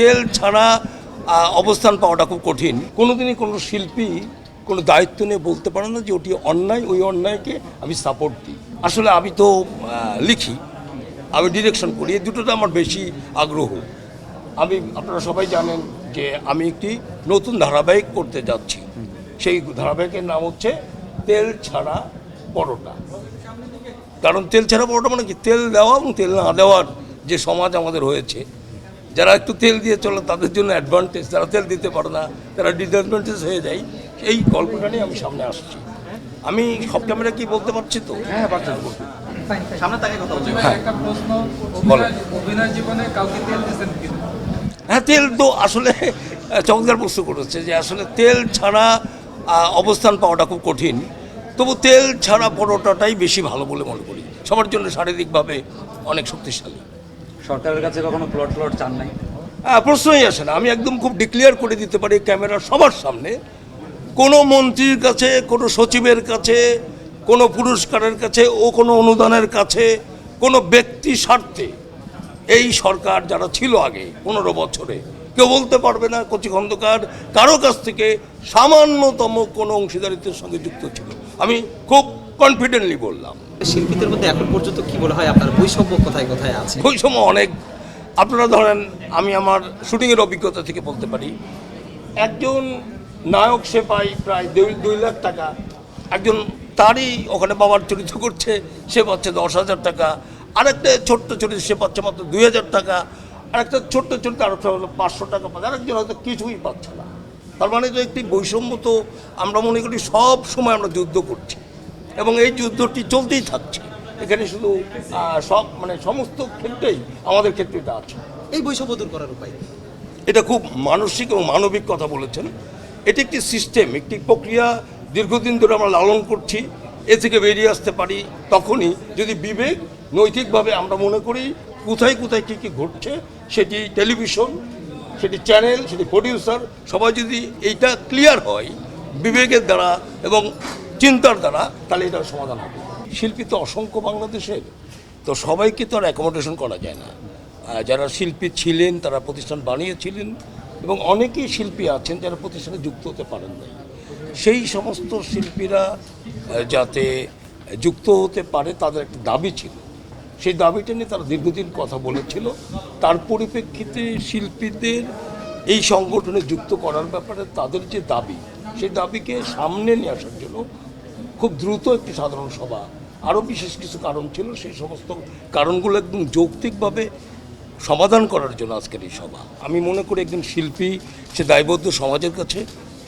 তেল ছাড়া অবস্থান পাওয়াটা খুব কঠিন। কোনোদিনই কোনো শিল্পী কোনো দায়িত্ব নিয়ে বলতে পারে না যে ওটি অন্যায়, ওই অন্যায়কে আমি সাপোর্ট দিই। আসলে আমি তো লিখি, আমি ডিরেকশন করি এই দুটোতে আমার বেশি আগ্রহ। আমি, আপনারা সবাই জানেন যে আমি একটি নতুন ধারাবাহিক করতে যাচ্ছি। সেই ধারাবাহিকের নাম হচ্ছে তেল ছাড়া পরোটা। কারণ তেল ছাড়া পরোটা মানে কি? তেল দেওয়া এবং তেল না দেওয়ার যে সমাজ আমাদের হয়েছে যারা একটু তেল দিয়ে চলে তাদের জন্য অ্যাডভান্টেজ যারা তেল দিতে পারে না তারা ডিসঅ্যাডভান্টেজ হয়ে যায়। এই গল্পটা নিয়ে আমি সামনে আসছি। আমি সব ক্যামেরা কি বলতে পারছি তো? হ্যাঁ পারছেন। সামনে তাকে কথা বলছি। একটা প্রশ্ন অভিনয় অভিনয় জীবনে কাউকে তেল দিয়েছেন হ্যাঁ তেল তো আসলে চমৎকার প্রশ্ন করেছে যে আসলে তেল ছাড়া অবস্থান পাওয়াটা খুব কঠিন। তবু তেল ছাড়া পরোটাটাই বেশি ভালো বলে মনে করি। সবার জন্য শারীরিকভাবে অনেক শক্তিশালী। সরকারের কাছে কখনো প্লট প্লট চান নাই? হ্যাঁ, প্রশ্নই আসে না। আমি একদম খুব ডিক্লিয়ার করে দিতে পারি ক্যামেরা সবার সামনে। কোনো মন্ত্রীর কাছে কোনো সচিবের কাছে কোনো পুরস্কারের কাছে ও কোনো অনুদানের কাছে কোনো ব্যক্তি স্বার্থে এই সরকার যারা ছিল আগে পনেরো বছরে কেউ বলতে পারবে না কচি খন্দকার কারও কাছ থেকে সামান্যতম কোনো অংশীদারিত্বের সঙ্গে যুক্ত ছিল। আমি খুব কনফিডেন্টলি বললাম। শিল্পীদের মধ্যে এখন পর্যন্ত কি মনে হয় আপনার বৈষম্য কোথায় কোথায় আছে? বৈষম্য অনেক। আপনারা ধরেন, আমি আমার শুটিংয়ের অভিজ্ঞতা থেকে বলতে পারি, একজন নায়ক সে পায় প্রায় দুই দুই লাখ টাকা। একজন তারই ওখানে বাবার চরিত্র করছে, সে পাচ্ছে দশ হাজার টাকা। আরেকটা ছোট্ট চরিত্র, সে পাচ্ছে মাত্র দুই হাজার টাকা। আরেকটা ছোট্ট চরিত্র, আরেকটা হলো পাঁচশো টাকা পাচ্ছে। আরেকজন হয়তো কিছুই পাচ্ছে না। তার মানে তো একটি বৈষম্য তো আমরা মনে করি সব সময় আমরা যুদ্ধ করছি। এবং এই যুদ্ধটি চলতেই থাকছে। এখানে শুধু সব মানে সমস্ত ক্ষেত্রেই আমাদের ক্ষেত্রে এটা আছে। এই বৈষম্য দূর করার উপায় এটা খুব মানসিক এবং মানবিক কথা বলেছেন। এটি একটি সিস্টেম একটি প্রক্রিয়া। দীর্ঘদিন ধরে আমরা লালন করছি। এ থেকে বেরিয়ে আসতে পারি তখনই যদি বিবেক নৈতিকভাবে আমরা মনে করি কোথায় কোথায় কী কী ঘটছে সেটি টেলিভিশন সেটি চ্যানেল সেটি প্রডিউসার সবাই যদি এইটা ক্লিয়ার হয় বিবেকের দ্বারা এবং চিন্তার দ্বারা তাহলে এটার সমাধান হবে। শিল্পী তো অসংখ্য বাংলাদেশের, তো সবাইকে তো আর অ্যাকোমোডেশন করা যায় না। যারা শিল্পী ছিলেন, তারা প্রতিষ্ঠান বানিয়েছিলেন এবং অনেকেই শিল্পী আছেন যারা প্রতিষ্ঠানে যুক্ত হতে পারেন না সেই সমস্ত শিল্পীরা যাতে যুক্ত হতে পারে তাদের একটা দাবি ছিল। সেই দাবিটা নিয়ে তারা দীর্ঘদিন কথা বলেছিল। তার পরিপ্রেক্ষিতে শিল্পীদের এই সংগঠনে যুক্ত করার ব্যাপারে তাদের যে দাবি, সেই দাবিকে সামনে নিয়ে আসার জন্য খুব দ্রুত একটি সাধারণ সভা। আরও বিশেষ কিছু কারণ ছিল, সেই সমস্ত কারণগুলো একদম যৌক্তিকভাবে সমাধান করার জন্য আজকের এই সভা। আমি মনে করি একজন শিল্পী, সে দায়বদ্ধ সমাজের কাছে,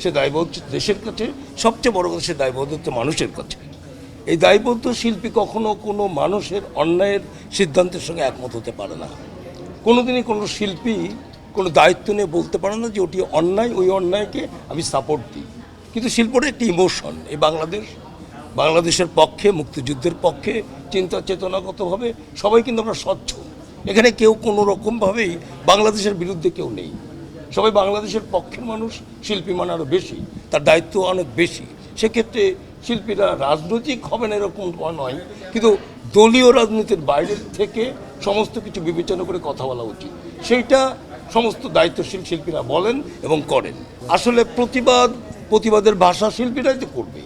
সে দায়বদ্ধ দেশের কাছে, সবচেয়ে বড় কথা সে দায়বদ্ধ মানুষের কাছে। এই দায়বদ্ধ শিল্পী কখনো কোনো মানুষের অন্যায়ের সিদ্ধান্তের সঙ্গে একমত হতে পারে না। কোনোদিনই কোনো শিল্পী কোনো দায়িত্ব নিয়ে বলতে পারে না যে ওটি অন্যায়, ওই অন্যায়কে আমি সাপোর্ট দিই। কিন্তু শিল্পটা একটি ইমোশন এই বাংলাদেশ বাংলাদেশের পক্ষে, মুক্তিযুদ্ধের পক্ষে চিন্তা চেতনাগতভাবে সবাই কিন্তু আমরা স্বচ্ছ। এখানে কেউ কোনো রকমভাবেই বাংলাদেশের বিরুদ্ধে কেউ নেই। সবাই বাংলাদেশের পক্ষের মানুষ শিল্পী মানে আরও বেশি, তার দায়িত্ব অনেক বেশি। সেক্ষেত্রে শিল্পীরা রাজনৈতিক হবেন এরকম নয়, কিন্তু দলীয় রাজনীতির বাইরের থেকে সমস্ত কিছু বিবেচনা করে কথা বলা উচিত। সেইটা সমস্ত দায়িত্বশীল শিল্পীরা বলেন এবং করেন। আসলে প্রতিবাদ, প্রতিবাদের ভাষা শিল্পীরাই তো করবে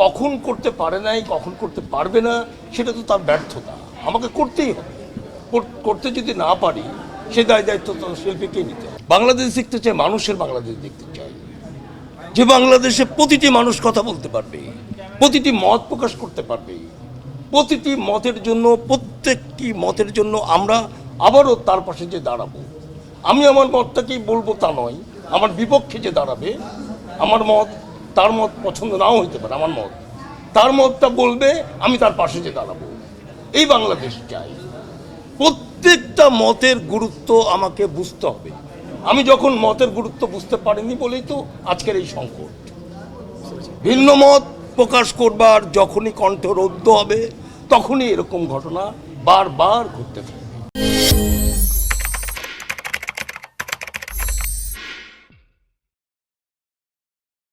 কখন করতে পারে নাই, কখন করতে পারবে না, সেটা তো তার ব্যর্থতা। আমাকে করতেই হবে। করতে যদি না পারি, সে দায় দায়িত্ব তো শিল্পীকেই নিতে বাংলাদেশ দেখতে চাই মানুষের বাংলাদেশ দেখতে চাই যে বাংলাদেশে প্রতিটি মানুষ কথা বলতে পারবে, প্রতিটি মত প্রকাশ করতে পারবে। প্রতিটি মতের জন্য, প্রত্যেকটি মতের জন্য আমরা আবারও তার পাশে যে দাঁড়াবো। আমি আমার মতটাকেই বলব তা নয়, আমার বিপক্ষে যে দাঁড়াবে, আমার মত তার মত পছন্দ নাও হইতে পারে, আমার মত। তার মতটা বলবে, আমি তার পাশে যে দাঁড়াবো। এই বাংলাদেশ চাই। প্রত্যেকটা মতের গুরুত্ব আমাকে বুঝতে হবে। আমি যখন মতের গুরুত্ব বুঝতে পারিনি বলেই তো আজকের এই সংকট। ভিন্ন মত প্রকাশ করবার যখনই কণ্ঠ রোধ হবে, তখনই এরকম ঘটনা বারবার ঘটতে থাকে